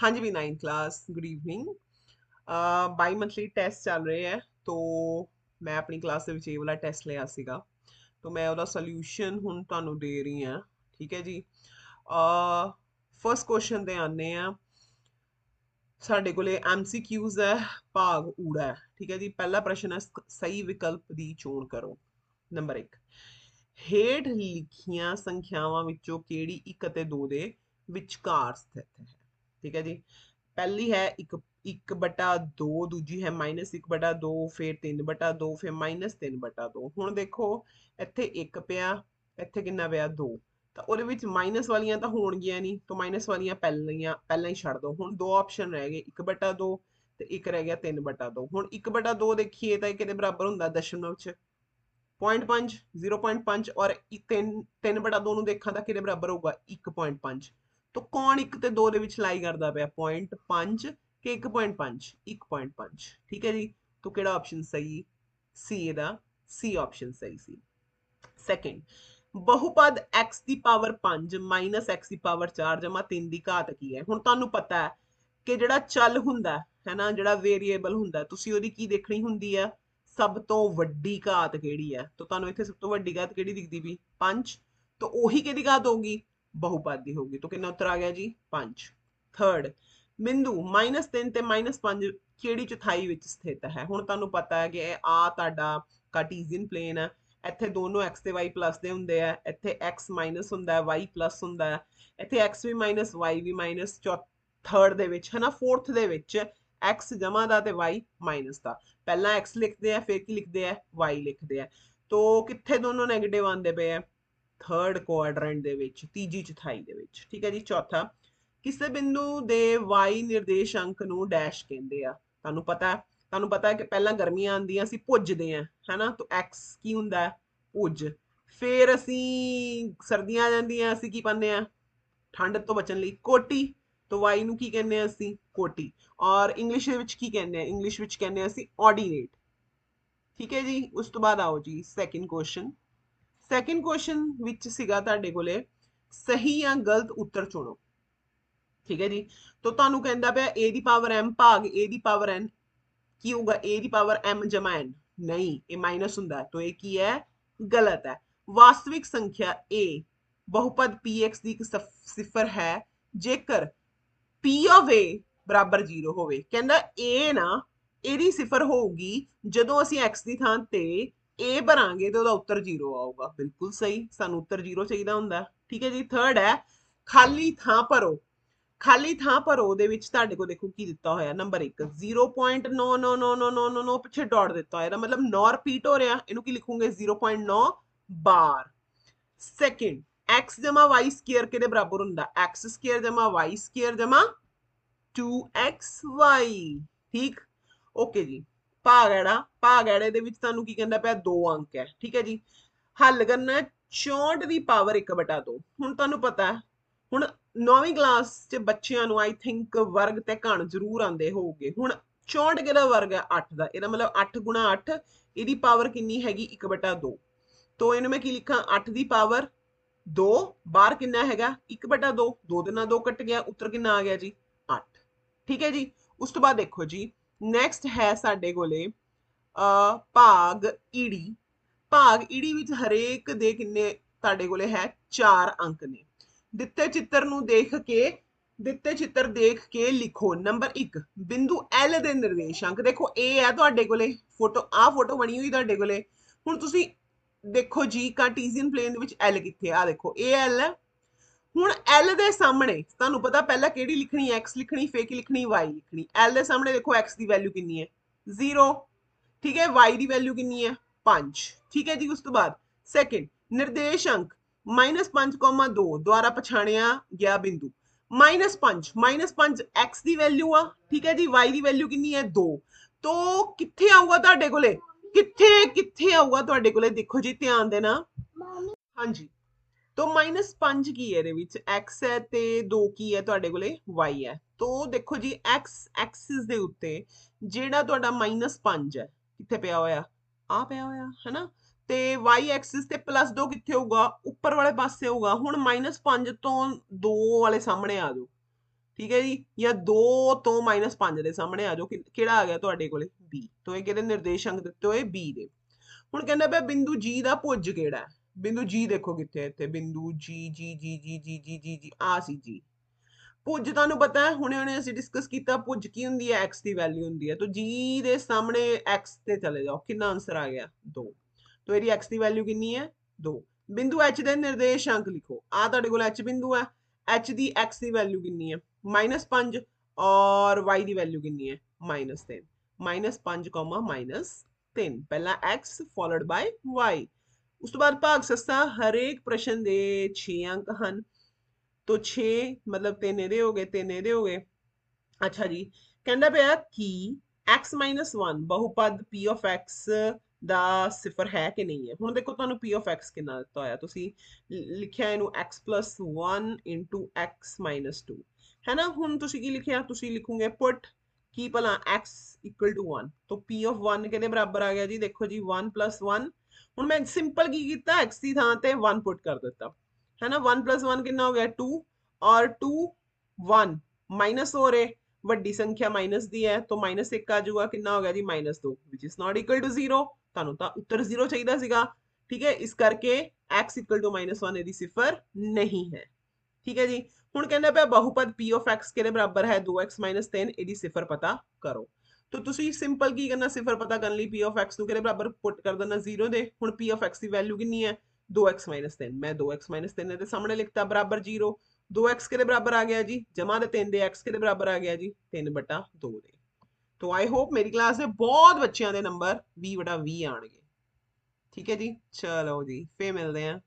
हाँ जी भी नाइन क्लास गुड इवनिंग ਬਾਈ ਮੰਥਲੀ ਟੈਸਟ ਚੱਲ ਰਹੇ ਹੈ ਤੋ ਮੈਂ ਆਪਣੀ ਕਲਾਸ ਦੇ ਵਿੱਚ ਇਹ ਵਾਲਾ ਟੈਸਟ ਲਿਆ ਸੀਗਾ ਤੋ ਮੈਂ ਉਹਦਾ ਸੋਲੂਸ਼ਨ ਹੁਣ ਤੁਹਾਨੂੰ ਦੇ ਰਹੀ ਹਾਂ ਠੀਕ ਹੈ ਜੀ ਅ ਫਰਸਟ ਕੁਐਸਚਨ ਤੇ ਆਨੇ ਆ ਸਾਡੇ ਕੋਲੇ ਐਮਸੀਕਿਊਜ਼ ਹੈ ਭਾਗ ਊੜਾ ਹੈ ਠੀਕ ਹੈ ਜੀ ਪਹਿਲਾ ਪ੍ਰਸ਼ਨ ਹੈ ਸ- ਸਹੀ ਵਿਕਲਪ ਦੀ ਚੋਣ ਕਰੋ ਨੰਬਰ 1 ਹੇਠ ਲਿਖੀਆਂ ਸੰਖਿਆਵਾਂ ਵਿੱਚੋਂ ਕਿਹੜੀ 1 ਅਤੇ 2 ਦੇ ਵਿਚਕਾਰ ਸਥਿਤ ਹੈ ਠੀਕ ਹੈ ਜੀ। ਪਹਿਲੀ ਹੈ 1 1 ਬਟਾ 2 ਦੂਜੀ ਹੈ ਮਾਈਨਸ 1 ਬਟਾ 2 ਫਿਰ 3 ਬਟਾ 2 ਫਿਰ ਮਾਈਨਸ 3 ਬਟਾ 2 ਹੁਣ ਦੇਖੋ, ਇੱਥੇ 1 ਪਿਆ, ਇੱਥੇ ਕਿੰਨਾ ਪਿਆ? 2 ਤਾਂ ਉਹਦੇ ਵਿੱਚ ਮਾਈਨਸ ਵਾਲੀਆਂ ਤਾਂ ਹੋਣਗੀਆਂ ਨਹੀਂ ਤਾਂ ਮਾਈਨਸ ਵਾਲੀਆਂ ਪਹਿਲੀਆਂ, ਪਹਿਲਾਂ ਹੀ ਛੱਡ ਦੋ। ਹੁਣ ਦੋ ਆਪਸ਼ਨ ਰਹਿ ਗਏ 1 ਬਟਾ 2 ਤੇ ਇੱਕ ਰਹਿ ਗਿਆ 3 ਬਟਾ 2 ਹੁਣ 1 ਬਟਾ 2 ਦੇਖੀਏ ਤਾਂ ਇਹ ਕਿਹਦੇ ਬਰਾਬਰ ਹੁੰਦਾ? ਦਸ਼ਮਲਵ ਚ। 0.5 0.5 ਔਰ 3 3 ਬਟਾ 2 ਨੂੰ ਦੇਖਾਂ ਤਾਂ ਕਿਹਦੇ ਬਰਾਬਰ ਹੋਊਗਾ? 1.5 ਤਾਂ ਕੌਣ 1 ਤੇ 2 ਦੇ ਵਿੱਚ ਲਾਈ ਕਰਦਾ ਪਿਆ 0.5 ਕਿ 1.5 1.5 ਠੀਕ ਹੈ ਜੀ ਤਾਂ ਕਿਹੜਾ ਆਪਸ਼ਨ ਸਹੀ ਸੀ ਇਹਦਾ ਸੀ ਆਪਸ਼ਨ ਸਹੀ ਸੀ ਸੈਕਿੰਡ ਬਹੁਪਦ x ਦੀ ਪਾਵਰ 5 ਮਾਈਨਸ x ਦੀ ਪਾਵਰ 4 ਜਮਾ 3 ਦੀ ਘਾਤ ਕੀ ਹੈ ਹੁਣ ਤੁਹਾਨੂੰ ਪਤਾ ਹੈ ਕਿ ਜਿਹੜਾ ਚੱਲ ਹੁੰਦਾ ਹੈ ਹੈ ਨਾ ਜਿਹੜਾ ਵੇਰੀਏਬਲ ਹੁੰਦਾ ਹੈ, ਤੁਸੀਂ ਉਹਦੀ ਕੀ ਦੇਖਣੀ ਹੁੰਦੀ ਹੈ ਸਭ ਤੋਂ ਵੱਡੀ ਘਾਤ ਕਿਹੜੀ ਹੈ ਤਾਂ ਤੁਹਾਨੂੰ ਇੱਥੇ ਸਭ ਤੋਂ ਵੱਡੀ ਘਾਤ ਕਿਹੜੀ ਦਿਖਦੀ ਵੀ 5 ਤਾਂ ਉਹੀ ਕਿਹਦੀ ਘਾਤ ਹੋਊਗੀ ਬਹੁਪਦ ਦੀ ਹੋਊਗੀ। ਤਾਂ ਕਿੰਨਾ ਉੱਤਰ ਆ ਗਿਆ ਜੀ? 5 ਥਰਡ ਬਿੰਦੂ -3 ਤੇ -5 ਕਿਹੜੀ ਚੌਥਾਈ ਵਿੱਚ ਸਥਿਤ ਹੈ? ਹੁਣ ਤੁਹਾਨੂੰ ਪਤਾ ਹੈ ਕਿ ਇਹ ਆ ਤੁਹਾਡਾ ਕਾਰਟੀਜ਼ੀਅਨ ਪਲੇਨ ਹੈ। ਇੱਥੇ ਦੋਨੋਂ x ਤੇ y ਪਲੱਸ ਦੇ ਹੁੰਦੇ ਆ। ਇੱਥੇ x ਮਾਈਨਸ ਹੁੰਦਾ ਹੈ, y ਪਲੱਸ ਹੁੰਦਾ ਹੈ। ਇੱਥੇ x ਵੀ ਮਾਈਨਸ y ਵੀ ਮਾਈਨਸ ਥਰਡ ਦੇ ਵਿੱਚ ਹੈ ਨਾ ਫੋਰਥ ਦੇ ਵਿੱਚ x ਜਮਾ ਦਾ ਤੇ y ਮਾਈਨਸ ਦਾ। ਪਹਿਲਾਂ x ਲਿਖਦੇ ਆ, ਫਿਰ ਕੀ ਲਿਖਦੇ ਆ? Y ਲਿਖਦੇ ਆ। ਤੋ ਕਿੱਥੇ ਦੋਨੋਂ 네ਗੇਟਿਵ ਆਉਂਦੇ ਪਏ ਆ? ਥਰਡ ਕੁਆਡਰੈਂਟ ਦੇ ਵਿੱਚ ਤੀਜੀ ਚੌਥਾਈ ਦੇ ਵਿੱਚ ਠੀਕ ਹੈ ਜੀ ਚੌਥਾ ਕਿਸੇ ਬਿੰਦੂ ਦੇ y ਨਿਰਦੇਸ਼ਾਂਕ ਨੂੰ ਡੈਸ਼ ਕਹਿੰਦੇ ਆ ਤੁਹਾਨੂੰ ਪਤਾ ਹੈ ਤੁਹਾਨੂੰ ਪਤਾ ਹੈ ਕਿ ਪਹਿਲਾਂ ਗਰਮੀਆਂ ਆਉਂਦੀਆਂ ਅਸੀਂ ਭੁੱਜਦੇ ਆ ਹੈਨਾ ਤਾਂ x ਕੀ ਹੁੰਦਾ ਹੈ ਭੁੱਜ ਫਿਰ ਅਸੀਂ ਸਰਦੀਆਂ ਆ ਜਾਂਦੀਆਂ ਅਸੀਂ ਕੀ ਪਾਉਂਦੇ ਆ ਠੰਡ ਤੋਂ ਬਚਣ ਲਈ ਕੋਟੀ ਤਾਂ y ਨੂੰ ਕੀ ਕਹਿੰਦੇ ਆ ਅਸੀਂ ਕੋਟੀ ਔਰ ਇੰਗਲਿਸ਼ ਦੇ ਵਿੱਚ ਕੀ ਕਹਿੰਦੇ ਆ ਇੰਗਲਿਸ਼ ਵਿੱਚ ਕਹਿੰਦੇ ਆ ਅਸੀਂ ਆਰਡੀਨੇਟ ਠੀਕ ਹੈ ਜੀ ਉਸ ਤੋਂ ਬਾਅਦ ਆਓ ਜੀ ਸੈਕਿੰਡ ਕੁਐਸਚਨ ਸੈਕਿੰਡ ਕੁਐਸਚਨ ਵਿੱਚ ਸੀਗਾ ਤੁਹਾਡੇ ਕੋਲੇ ਸਹੀ ਜਾਂ ਗਲਤ ਉੱਤਰ ਚੁਣੋ ਠੀਕ ਹੈ ਜੀ ਤਾਂ ਤੁਹਾਨੂੰ ਕਹਿੰਦਾ ਪਿਆ a ਦੀ ਪਾਵਰ m ਭਾਗ a ਦੀ ਪਾਵਰ n ਕੀ ਹੋਊਗਾ a ਦੀ ਪਾਵਰ m ਜਮਾ n ਨਹੀਂ ਇਹ ਮਾਈਨਸ ਹੁੰਦਾ ਹੈ ਤਾਂ ਇਹ ਕੀ ਹੈ ਗਲਤ ਹੈ ਵਾਸਤਵਿਕ ਸੰਖਿਆ a ਬਹੁਪਦ px ਦੀ ਇੱਕ ਸਫ- ਸਿਫਰ ਹੈ ਜੇਕਰ p of a ਬਰਾਬਰ 0 ਹੋਵੇ ਕਹਿੰਦਾ a ਨਾ ਇਹਦੀ ਸਿਫਰ ਹੋਊਗੀ ਜਦੋਂ ਅਸੀਂ x ਦੀ ਥਾਂ ਤੇ a ਭਰਾਂਗੇ ਤੇ ਉਹਦਾ ਉੱਤਰ 0 ਆਊਗਾ ਬਿਲਕੁਲ ਸਹੀ ਸਾਨੂੰ ਉੱਤਰ 0 ਚਾਹੀਦਾ ਹੁੰਦਾ ਹੈ। ਠੀਕ ਹੈ ਜੀ ਥਰਡ ਹੈ ਖਾਲੀ ਥਾਂ ਭਰੋ ਖਾਲੀ ਥਾਂ ਭਰੋ ਦੇ ਵਿੱਚ ਤੁਹਾਡੇ ਕੋਲ ਦੇਖੋ ਕੀ ਦਿੱਤਾ ਹੋਇਆ ਨੰਬਰ 1 0.9999999 ਪਿੱਛੇ ਡਾਟ ਦਿੱਤਾ ਹੋਇਆ ਇਹਦਾ ਮਤਲਬ 9 ਰਿਪੀਟ ਹੋ ਰਿਹਾ ਇਹਨੂੰ ਕੀ ਲਿਖੋਗੇ 0.9 ਬਾਰ ਸੈਕਿੰਡ x ਜਮਾ y ਸਕੁਅਰ ਕਿਹਦੇ ਬਰਾਬਰ ਹੁੰਦਾ x ਸਕੁਅਰ ਜਮਾ y ਸਕੁਅਰ ਜਮਾ 2xy ਠੀਕ ਓਕੇ ਜੀ ਭਾਗ ਐੜਾ ਭਾਗ ਐੜੇ ਦੇ ਵਿੱਚ ਤੁਹਾਨੂੰ ਕੀ ਕਹਿੰਦਾ ਪਿਆ, ਦੋ ਅੰਕ ਹੈ, ਠੀਕ ਹੈ ਜੀ। ਹੱਲ ਕਰਨਾ ਹੈ 64 ਦੀ ਪਾਵਰ 1/2 ਹੁਣ ਤੁਹਾਨੂੰ ਪਤਾ ਹੈ, ਹੁਣ 9ਵੀਂ ਕਲਾਸ 'ਚ ਬੱਚਿਆਂ ਨੂੰ ਆਈ ਥਿੰਕ ਵਰਗ ਤੇ ਘਣ ਜ਼ਰੂਰ ਆਉਂਦੇ ਹੋਊਗੇ। ਹੁਣ 64 ਕਿਹਦਾ ਵਰਗ ਹੈ? 8 ਦਾ। ਇਹਦਾ ਮਤਲਬ 8 ਗੁਣਾ 8 ਇਹਦੀ ਪਾਵਰ ਕਿੰਨੀ ਹੈਗੀ? 1/2 ਤੋਂ ਇਹਨੂੰ ਮੈਂ ਕੀ ਲਿਖਾਂ? 8 ਦੀ ਪਾਵਰ 2 ਬਾਹਰ ਕਿੰਨਾ ਹੈਗਾ? 1/2 2 ਦੇ। ਨਾਲ 2 ਕੱਟ ਗਿਆ, ਉੱਤਰ ਕਿੰਨਾ ਆ ਗਿਆ ਜੀ? 8 ਠੀਕ ਹੈ ਜੀ? ਉਸ ਤੋਂ ਬਾਅਦ ਦੇਖੋ ਜੀ ਨੈਕਸਟ ਹੈ ਸਾਡੇ ਕੋਲੇ ਭਾਗ ਈੜੀ। ਭਾਗ ਈੜੀ ਵਿੱਚ ਹਰੇਕ ਦੇ ਕਿੰਨੇ ਤੁਹਾਡੇ ਕੋਲੇ ਹੈ? 4 ਅੰਕ ਨੇ। ਦਿੱਤੇ ਚਿੱਤਰ ਨੂੰ ਦੇਖ ਕੇ, ਦਿੱਤੇ ਚਿੱਤਰ ਦੇਖ ਕੇ ਲਿਖੋ। ਨੰਬਰ 1 ਬਿੰਦੂ L ਦੇ ਨਿਰਦੇਸ਼ਾਂਕ ਦੇਖੋ, ਇਹ ਹੈ ਤੁਹਾਡੇ ਕੋਲੇ। ਫੋਟੋ ਆ ਫੋਟੋ ਬਣੀ ਹੋਈ ਤੁਹਾਡੇ ਕੋਲੇ। ਹੁਣ ਤੁਸੀਂ ਦੇਖੋ ਜੀ ਕਾਰਟੀਜ਼ੀਅਨ ਪਲੇਨ ਦੇ ਵਿੱਚ L ਕਿੱਥੇ ਆ? ਆਹ ਦੇਖੋ, ਇਹ L ਹੈ। ਹੁਣ L ਦੇ ਸਾਹਮਣੇ ਤੁਹਾਨੂੰ ਪਤਾ ਪਹਿਲਾਂ ਕਿਹੜੀ ਲਿਖਣੀ x ਲਿਖਣੀ ਫੇਰ ਕੀ ਲਿਖਣੀ y ਲਿਖਣੀ L ਦੇ ਸਾਹਮਣੇ ਦੇਖੋ x ਦੀ ਵੈਲਿਊ ਕਿੰਨੀ ਹੈ 0 ਠੀਕ ਹੈ y ਦੀ ਵੈਲਿਊ ਕਿੰਨੀ ਹੈ 5 ਠੀਕ ਹੈ ਜੀ ਉਸ ਤੋਂ ਬਾਅਦ ਸੈਕਿੰਡ ਨਿਰਦੇਸ਼ਾਂਕ -5,2 ਦੁਆਰਾ ਪਛਾਣਿਆ ਗਿਆ ਬਿੰਦੂ -5 -5 x ਦੀ ਵੈਲਿਊ ਆ ਠੀਕ ਹੈ ਜੀ y ਦੀ ਵੈਲਿਊ ਕਿੰਨੀ ਹੈ 2 ਤੋ ਕਿੱਥੇ ਆਊਗਾ ਤੁਹਾਡੇ ਕੋਲੇ ਕਿੱਥੇ ਕਿੱਥੇ ਆਊਗਾ ਤੁਹਾਡੇ ਕੋਲੇ ਦੇਖੋ ਜੀ ਧਿਆਨ ਦੇਣਾ ਹਾਂਜੀ ਤੋ -5 ਕੀ ਹੈ ਇਹਦੇ ਵਿੱਚ x ਹੈ ਤੇ 2 ਕੀ ਹੈ ਤੁਹਾਡੇ ਕੋਲੇ y ਹੈ ਤੋ ਦੇਖੋ ਜੀ x ਐਕਸਿਸ ਦੇ ਉੱਤੇ ਜਿਹੜਾ ਤੁਹਾਡਾ -5 ਹੈ ਕਿੱਥੇ ਪਿਆ ਹੋਇਆ ਆ ਪਿਆ ਹੋਇਆ ਹੈਨਾ ਤੇ y ਐਕਸਿਸ ਤੇ +2 ਕਿੱਥੇ ਹੋਊਗਾ ਉੱਪਰ ਵਾਲੇ ਪਾਸੇ ਹੋਊਗਾ ਹੁਣ -5 ਤੋਂ 2 ਵਾਲੇ ਸਾਹਮਣੇ ਆ ਜਾਓ ਠੀਕ ਹੈ ਜੀ ਜਾਂ 2 ਤੋਂ -5 ਦੇ ਸਾਹਮਣੇ ਆ ਜਾਓ ਕਿ- ਕਿਹੜਾ ਆ ਗਿਆ ਤੁਹਾਡੇ ਕੋਲੇ b ਤੋਂ ਇਹ ਕਿਹਦੇ ਨਿਰਦੇਸ਼ਾਂਕ ਦਿੱਤੇ ਹੋਏ b ਦੇ ਹੁਣ ਕਹਿੰਦਾ ਪਿਆ ਬਿੰਦੂ g ਦਾ ਭੁਜ ਕਿਹੜਾ ਹੈ ਬਿੰਦੂ g ਦੇਖੋ ਕਿੱਥੇ ਹੈ ਇੱਥੇ ਬਿੰਦੂ g g g g g g g g ਆ ਸੀ g ਭੁਜ ਤੁਹਾਨੂੰ ਪਤਾ ਹੈ ਹੁਣੇ ਹੁਣੇ ਅਸੀਂ ਡਿਸਕਸ ਕੀਤਾ ਭੁਜ ਕੀ ਹੁੰਦੀ ਹੈ x ਦੀ ਵੈਲਿਊ ਹੁੰਦੀ ਹੈ ਤਾਂ g ਦੇ ਸਾਹਮਣੇ x ਤੇ ਚਲੇ ਜਾਓ ਕਿੰਨਾ ਆਨਸਰ ਆ ਗਿਆ 2 ਤਾਂ ਇਹਦੀ x ਦੀ ਵੈਲਿਊ ਕਿੰਨੀ ਹੈ 2 ਬਿੰਦੂ h ਦੇ ਨਿਰਦੇਸ਼ਾਂਕ ਲਿਖੋ ਆ ਤੁਹਾਡੇ ਕੋਲ h ਬਿੰਦੂ ਹੈ h ਦੀ x ਦੀ ਵੈਲਿਊ ਕਿੰਨੀ ਹੈ -5 ਔਰ y ਦੀ ਵੈਲਿਊ ਕਿੰਨੀ ਹੈ -3 -5, -3 ਪਹਿਲਾਂ x ਫੋਲੋਡ ਬਾਈ y ਉਸ ਤੋਂ ਬਾਅਦ ਭਾਗ ਸਸਤਾ ਹਰੇਕ ਪ੍ਰਸ਼ਨ ਦੇ 6 ਅੰਕ ਹਨ ਤੋ 6 ਮਤਲਬ ਤਿੰਨ ਇਹਦੇ ਹੋ ਗਏ ਤਿੰਨ ਇਹਦੇ ਹੋ ਗਏ ਅੱਛਾ ਜੀ ਕਹਿੰਦਾ ਪਿਆ ਕਿ x 1 ਬਹੁਪਦ p of x ਦਾ ਸਿਫਰ ਹੈ ਕਿ ਨਹੀਂ ਹੈ ਹੁਣ ਦੇਖੋ ਤੁਹਾਨੂੰ p of x ਕਿੰਨਾ ਦਿੱਤਾ ਹੋਇਆ ਤੁਸੀਂ ਲ- ਲਿਖਿਆ ਇਹਨੂੰ x 1 into x 2 ਹੈ ਨਾ ਹੁਣ ਤੁਸੀਂ ਕੀ ਲਿਖਿਆ ਤੁਸੀਂ ਲਿਖੋਗੇ ਪੁੱਟ ਕੀ ਭਲਾ x equal to 1 ਤਾਂ p of 1 ਕਿਹਦੇ ਬਰਾਬਰ ਆ ਗਿਆ ਜੀ ਦੇਖੋ ਜੀ 1 1 ਹੁਣ ਮੈਂ ਸਿੰਪਲ ਕੀ ਕੀਤਾ x ਦੀ ਥਾਂ ਤੇ 1 ਪੁੱਟ ਕਰ ਦਿੱਤਾ ਹੈ ਨਾ 1 1 ਕਿੰਨਾ ਹੋ ਗਿਆ 2 ਔਰ 2 1 ਮਾਈਨਸ ਹੋ ਰਹੇ ਵੱਡੀ ਸੰਖਿਆ ਮਾਈਨਸ ਦੀ ਹੈ ਤਾਂ ਮਾਈਨਸ 1 ਆ ਜਾਊਗਾ ਕਿੰਨਾ ਹੋ ਗਿਆ ਜੀ minus 2 which is not equal to 0 ਤੁਹਾਨੂੰ ਤਾਂ ਉੱਤਰ 0 ਚਾਹੀਦਾ ਸੀਗਾ ਠੀਕ ਹੈ ਇਸ ਕਰਕੇ x equal to minus 1 ਇਹਦੀ ਸਿਫਰ ਨਹੀਂ ਹੈ ਠੀਕ ਹੈ ਜੀ ਹੁਣ ਕਹਿੰਦਾ ਪਿਆ ਬਹੁਪਦ p of x ਕਿਹਦੇ ਬਰਾਬਰ ਹੈ 2x 3 ਇਹਦੀ ਸਿਫਰ ਪਤਾ ਕਰੋ तो तुम सिंपल की करना, सिफर पता कर ली पी ऑफ़ एक्स बराबर पुट कर देना ज़ीरो दे। हूँ पी ऑफ़ एक्स की वैल्यू कि है दो एक्स माइनस तीन। मैं दो एक्स माइनस तीन ने सामने लिखता बराबर ज़ीरो दो एक्स के बराबर आ गया जी? जमा दे तीन दे। एक्स के बराबर आ गया जी? तीन बटा दो तो आई होप मेरी क्लास में बहुत बच्चों के नंबर भी बटा भी आने ठीक है जी? चलो जी, फिर मिलते हैं